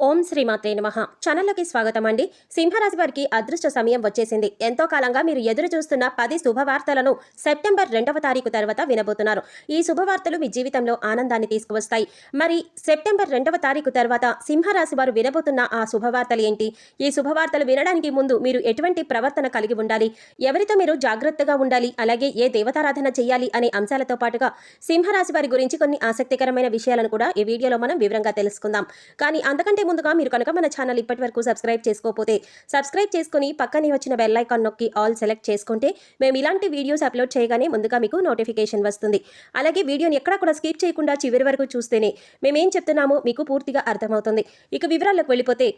ఓం శ్రీమాతే నమః. ఛానల్లోకి స్వాగతం అండి సింహరాశి వారికి అదృష్ట సమయం వచ్చేసింది. ఎంతో కాలంగా మీరు ఎదురు చూస్తున్న పది శుభవార్తలను సెప్టెంబర్ రెండవ తారీఖు తర్వాత వినబోతున్నారు. ఈ శుభవార్తలు మీ జీవితంలో ఆనందాన్ని తీసుకువస్తాయి. మరి సెప్టెంబర్ రెండవ తారీఖు తర్వాత సింహరాశి వారు వినబోతున్న ఆ శుభవార్తలు ఏంటి? ఈ శుభవార్తలు వినడానికి ముందు మీరు ఎటువంటి ప్రవర్తన కలిగి ఉండాలి? ఎవరితో మీరు జాగ్రత్తగా ఉండాలి? అలాగే ఏ దేవతారాధన చేయాలి? అనే అంశాలతో పాటుగా సింహరాశి వారి గురించి కొన్ని ఆసక్తికరమైన విషయాలను కూడా ఈ వీడియోలో మనం వివరంగా తెలుసుకుందాం. కానీ అందుకంటే ముందుగా మీరు కనుక మన ఛానల్ ఇప్పటి వరకు సబ్స్క్రైబ్ చేసుకోకపోతే సబ్స్క్రైబ్ చేసుకుని పక్కనే వచ్చిన బెల్ ఐకాన్ నొక్కి ఆల్ సెలెక్ట్ చేసుకుంటే మేము ఇలాంటి వీడియోస్ అప్లోడ్ చేయగానే ముందుగా మీకు నోటిఫికేషన్ వస్తుంది. అలాగే వీడియోని ఎక్కడా కూడా స్కిప్ చేయకుండా చివరి వరకు చూస్తేనే మేమేం చెప్తున్నామో మీకు పూర్తిగా అర్థమవుతుంది. ఇక వివరాల్లోకి వెళ్ళిపోతే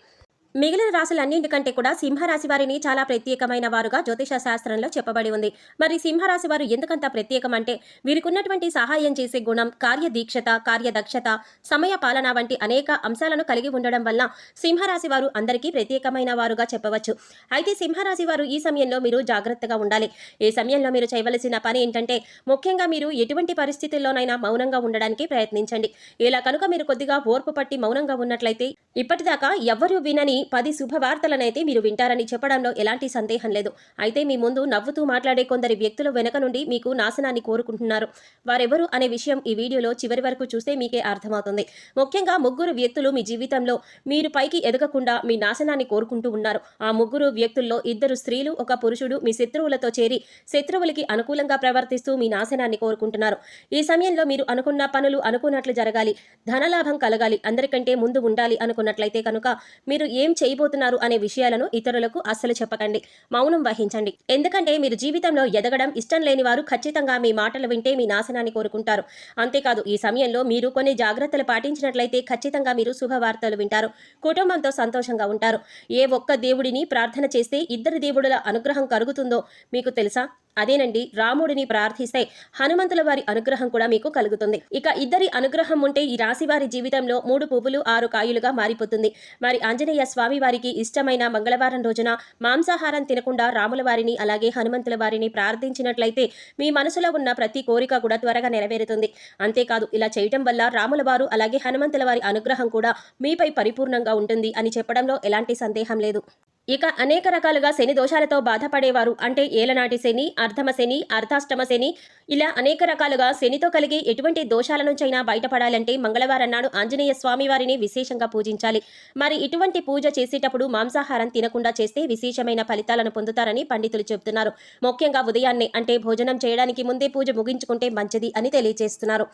మిగిలిన రాశులన్నింటికంటే కూడా సింహరాశి వారిని చాలా ప్రత్యేకమైన వారుగా జ్యోతిష శాస్త్రంలో చెప్పబడి ఉంది. మరి సింహరాశి వారు ఎందుకంత ప్రత్యేకం అంటే వీరికున్నటువంటి సహాయం చేసే గుణం కార్యదీక్షత కార్యదక్షత సమయ పాలన వంటి అనేక అంశాలను కలిగి ఉండడం వల్ల సింహరాశి వారు అందరికీ ప్రత్యేకమైన వారుగా చెప్పవచ్చు. అయితే సింహరాశి వారు ఈ సమయంలో మీరు జాగ్రత్తగా ఉండాలి. ఈ సమయంలో మీరు చేయవలసిన పని ఏంటంటే ముఖ్యంగా మీరు ఎటువంటి పరిస్థితుల్లోనైనా మౌనంగా ఉండడానికి ప్రయత్నించండి. ఇలా కనుక మీరు కొద్దిగా ఓర్పు పట్టి మౌనంగా ఉన్నట్లయితే ఇప్పటిదాకా ఎవ్వరూ వినని పది శుభవార్తలనైతే మీరు వింటారని చెప్పడంలో ఎలాంటి సందేహం లేదు. అయితే మీ ముందు నవ్వుతూ మాట్లాడే కొందరి వ్యక్తుల వెనక నుండి మీకు నాశనాన్ని కోరుకుంటున్నారు. వారెవరు అనే విషయం ఈ వీడియోలో చివరి వరకు చూస్తే మీకే అర్థమవుతుంది. ముఖ్యంగా ముగ్గురు వ్యక్తులు మీ జీవితంలో మీరు పైకి ఎదగకుండా మీ నాశనాన్ని కోరుకుంటూ ఉన్నారు. ఆ ముగ్గురు వ్యక్తుల్లో ఇద్దరు స్త్రీలు ఒక పురుషుడు మీ శత్రువులతో చేరి శత్రువులకి అనుకూలంగా ప్రవర్తిస్తూ మీ నాశనాన్ని కోరుకుంటున్నారు. ఈ సమయంలో మీరు అనుకున్న పనులు అనుకున్నట్లు జరగాలి. ధనలాభం కలగాలి. అందరికంటే ముందు ఉండాలి అనుకున్నట్లయితే కనుక మీరు ఏం చేయబోతున్నారు అనే విషయాలను ఇతరులకు అస్సలు చెప్పకండి. మౌనం వహించండి. ఎందుకంటే మీరు జీవితంలో ఎదగడం ఇష్టం లేని వారు ఖచ్చితంగా మీ మాటలు వింటే మీ నాశనాన్ని కోరుకుంటారు. అంతేకాదు ఈ సమయంలో మీరు కొన్ని జాగ్రత్తలు పాటించినట్లయితే ఖచ్చితంగా మీరు శుభవార్తలు వింటారు. కుటుంబంతో సంతోషంగా ఉంటారు. ఏ ఒక్క దేవుడిని ప్రార్థన చేస్తే ఇద్దరు దేవుడుల అనుగ్రహం కలుగుతుందో మీకు తెలుసా? అదేనండి రాముడిని ప్రార్థిస్తే హనుమంతుల వారి అనుగ్రహం కూడా మీకు కలుగుతుంది. ఇక ఇద్దరి అనుగ్రహం ఉంటే ఈ రాశి వారి జీవితంలో మూడు పువ్వులు ఆరు కాయలుగా మారిపోతుంది. మరి ఆంజనేయ స్వామి వారికి ఇష్టమైన మంగళవారం రోజున మాంసాహారం తినకుండా రాముల వారిని అలాగే హనుమంతుల వారిని ప్రార్థించినట్లయితే మీ మనసులో ఉన్న ప్రతి కోరిక కూడా త్వరగా నెరవేరుతుంది. అంతేకాదు ఇలా చేయటం వల్ల రాముల వారు అలాగే హనుమంతుల వారి అనుగ్రహం కూడా మీపై పరిపూర్ణంగా ఉంటుంది అని చెప్పడంలో ఎలాంటి సందేహం లేదు. ఇక అనేక రకాలుగా శని దోషాలతో బాధపడేవారు. అంటే ఏలనాటి శని అర్ధమ శని అర్ధాష్టమ శని ఇలా అనేక రకాలుగా శనితో కలిగి ఎటువంటి దోషాల నుంచైనా బయటపడాలంటే మంగళవారం నాడు ఆంజనేయ స్వామి వారిని విశేషంగా పూజించాలి. మరి ఇటువంటి పూజ చేసేటప్పుడు మాంసాహారం తినకుండా చేస్తే విశేషమైన ఫలితాలను పొందుతారని పండితులు చెబుతున్నారు. ముఖ్యంగా ఉదయాన్నే అంటే భోజనం చేయడానికి ముందే పూజ ముగించుకుంటే మంచిది అని తెలియజేస్తున్నారు.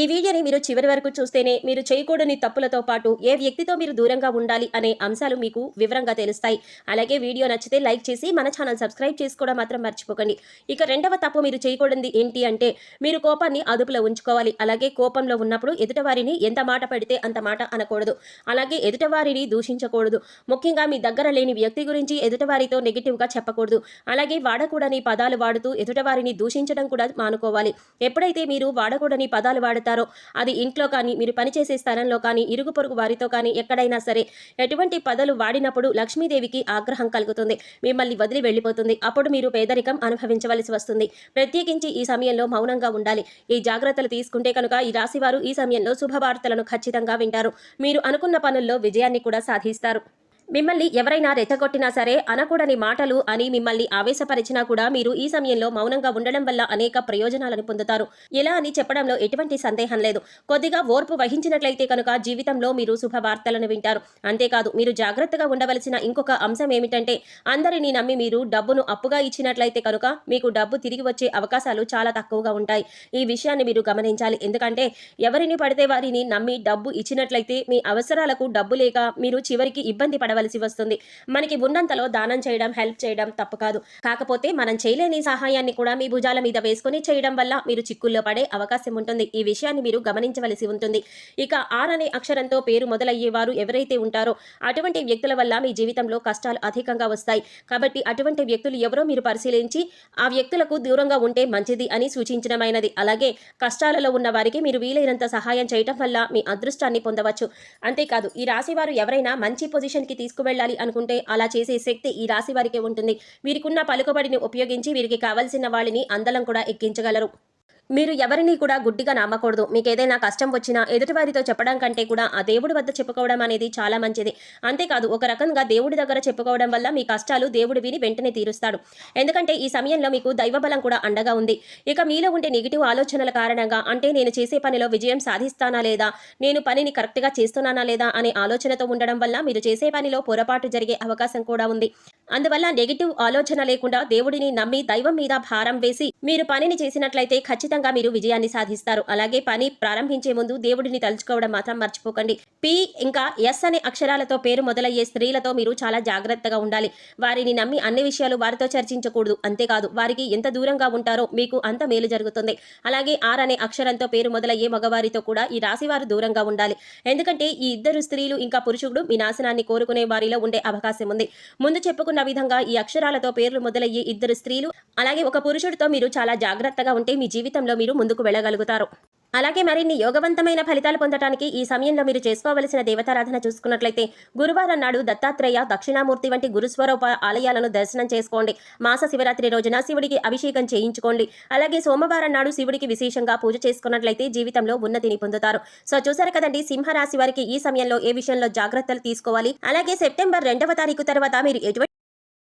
ఈ వీడియోని మీరు చివరి వరకు చూస్తేనే మీరు చేయకూడని తప్పులతో పాటు ఏ వ్యక్తితో మీరు దూరంగా ఉండాలి అనే అంశాలు మీకు వివరంగా తెలుస్తాయి. అలాగే వీడియో నచ్చితే లైక్ చేసి మన ఛానల్ సబ్స్క్రైబ్ చేసుకోవడం మాత్రం మర్చిపోకండి. ఇక రెండవ తప్పు మీరు చేయకూడదు ఏంటి అంటే మీరు కోపాన్ని అదుపులో ఉంచుకోవాలి. అలాగే కోపంలో ఉన్నప్పుడు ఎదుటవారిని ఎంత మాట పెడితే అంత మాట అనకూడదు. అలాగే ఎదుటవారిని దూషించకూడదు. ముఖ్యంగా మీ దగ్గర లేని వ్యక్తి గురించి ఎదుటవారితో నెగిటివ్గా చెప్పకూడదు. అలాగే వాడకూడని పదాలు వాడుతూ ఎదుటవారిని దూషించడం కూడా మానుకోవాలి. ఎప్పుడైతే మీరు వాడకూడని పదాలు వాడతారో అది ఇంట్లో కానీ మీరు పనిచేసే స్థలంలో కానీ ఇరుగు పొరుగు వారితో కానీ ఎక్కడైనా సరే ఎటువంటి పదలు వాడినప్పుడు లక్ష్మీదేవికి ఆగ్రహం కలుగుతుంది. మిమ్మల్ని వదిలి వెళ్ళిపోతుంది. అప్పుడు మీరు పేదరికం అనుభవించవలసి వస్తుంది. ప్రత్యేకించి ఈ సమయంలో మౌనంగా ఉండాలి. ఈ జాగ్రత్తలు తీసుకుంటే కనుక ఈ రాశివారు ఈ సమయంలో శుభవార్తలను ఖచ్చితంగా వింటారు. మీరు అనుకున్న పనుల్లో విజయాన్ని కూడా సాధిస్తారు. మిమ్మల్ని ఎవరైనా రెచ్చగొట్టినా సరే అనకూడని మాటలు అని మిమ్మల్ని ఆవేశపరిచినా కూడా మీరు ఈ సమయంలో మౌనంగా ఉండడం వల్ల అనేక ప్రయోజనాలను పొందుతారు. ఎలా అని చెప్పడంలో ఎటువంటి సందేహం లేదు. కొద్దిగా ఓర్పు వహించినట్లయితే కనుక జీవితంలో మీరు శుభవార్తలను వింటారు. అంతేకాదు మీరు జాగ్రత్తగా ఉండవలసిన ఇంకొక అంశం ఏమిటంటే అందరినీ నమ్మి మీరు డబ్బును అప్పుగా ఇచ్చినట్లయితే కనుక మీకు డబ్బు తిరిగి వచ్చే అవకాశాలు చాలా తక్కువగా ఉంటాయి. ఈ విషయాన్ని మీరు గమనించాలి. ఎందుకంటే ఎవరిని పడితే వారిని నమ్మి డబ్బు ఇచ్చినట్లయితే మీ అవసరాలకు డబ్బు లేక మీరు చివరికి ఇబ్బంది చేయవలసి వస్తుంది. మనకి ఉన్నంతలో దానం చేయడం హెల్ప్ చేయడం తప్పు కాదు కాకపోతే మనం చేయలేని సహాయాన్ని కూడా మీ భుజాల మీద వేసుకొని చేయడం వల్ల మీరు చిక్కుల్లో పడే అవకాశం ఉంటుంది. ఈ విషయాన్ని మీరు గమనించవలసి ఉంటుంది. ఇక ఆర్ అనే అక్షరంతో పేరు మొదలయ్యేవారు ఎవరైతే ఉంటారో అటువంటి వ్యక్తుల వల్ల మీ జీవితంలో కష్టాలు అధికంగా వస్తాయి. కాబట్టి అటువంటి వ్యక్తులు ఎవరో మీరు పరిశీలించి ఆ వ్యక్తులకు దూరంగా ఉంటే మంచిది అని సూచించడమైనది. అలాగే కష్టాలలో ఉన్న వారికి మీరు వీలైనంత సహాయం చేయటం వల్ల మీ అదృష్టాన్ని పొందవచ్చు. అంతేకాదు ఈ రాశి వారు ఎవరైనా మంచి పొజిషన్కి తీసుకువెళ్ళాలి అనుకుంటే అలా చేసే శక్తి ఈ రాశి వారికి ఉంటుంది. వీరికున్న పలుకుబడిని ఉపయోగించి వీరికి కావలసిన వాళ్ళని అందలం కూడా ఎక్కించగలరు. మీరు ఎవరిని కూడా గుడ్డిగా నమ్మకూడదు. మీకు ఏదైనా కష్టం వచ్చినా ఎదుటివారితో చెప్పడం కంటే కూడా ఆ దేవుడి వద్ద చెప్పుకోవడం అనేది చాలా మంచిది. అంతేకాదు ఒక రకంగా దేవుడి దగ్గర చెప్పుకోవడం వల్ల మీ కష్టాలు దేవుడు విని వెంటనే తీరుస్తాడు. ఎందుకంటే ఈ సమయంలో మీకు దైవబలం కూడా అండగా ఉంది. ఇక మీలో ఉండే నెగిటివ్ ఆలోచనల కారణంగా అంటే నేను చేసే పనిలో విజయం సాధిస్తానా లేదా? నేను పనిని కరెక్ట్గా చేస్తున్నానా లేదా? అనే ఆలోచనతో ఉండడం వల్ల మీరు చేసే పనిలో పొరపాటు జరిగే అవకాశం కూడా ఉంది. అందువల్ల నెగిటివ్ ఆలోచన లేకుండా దేవుడిని నమ్మి దైవం మీద భారం వేసి మీరు పనిని చేసినట్లయితే ఖచ్చితంగా మీరు విజయాన్ని సాధిస్తారు. అలాగే పని ప్రారంభించే ముందు దేవుడిని తలుచుకోవడం మాత్రం మర్చిపోకండి. పి ఇంకా ఎస్ అనే అక్షరాలతో పేరు మొదలయ్యే స్త్రీలతో మీరు చాలా జాగ్రత్తగా ఉండాలి. వారిని నమ్మి అన్ని విషయాలు వారితో చర్చించకూడదు. అంతేకాదు వారికి ఎంత దూరంగా ఉంటారో మీకు అంత మేలు జరుగుతుంది. అలాగే ఆర్ అనే అక్షరంతో పేరు మొదలయ్యే మగవారితో కూడా ఈ రాశి వారు దూరంగా ఉండాలి. ఎందుకంటే ఈ ఇద్దరు స్త్రీలు ఇంకా పురుషుడు మీ నాశనాన్ని కోరుకునే వారిలో ఉండే అవకాశం ఉంది. ముందు చెప్పుకున్న విధంగా ఈ అక్షరాలతో పేర్లు మొదలయ్యే ఇద్దరు స్త్రీలు అలాగే ఒక పురుషుడితో మీరు చాలా జాగ్రత్తగా ఉంటే మీ జీవితంలో మీరు ముందుకు వెళ్ళగలుగుతారు. అలాగే మరిన్ని యోగవంతమైన ఫలితాలు పొందడానికి ఈ సమయంలో మీరు చేసుకోవలసిన దేవతారాధన చూసుకున్నట్లయితే గురువారం నాడు దత్తాత్రేయ దక్షిణామూర్తి వంటి గురుస్వరూప ఆలయాలను దర్శనం చేసుకోండి. మాస శివరాత్రి రోజున శివుడికి అభిషేకం చేయించుకోండి. అలాగే సోమవారం నాడు శివుడికి విశేషంగా పూజ చేసుకున్నట్లయితే జీవితంలో ఉన్నతిని పొందుతారు. సో చూసారు కదండి సింహరాశి వారికి ఈ సమయంలో ఏ విషయంలో జాగ్రత్తలు తీసుకోవాలి? అలాగే సెప్టెంబర్ రెండవ తారీఖు తర్వాత మీరు ఎటువంటి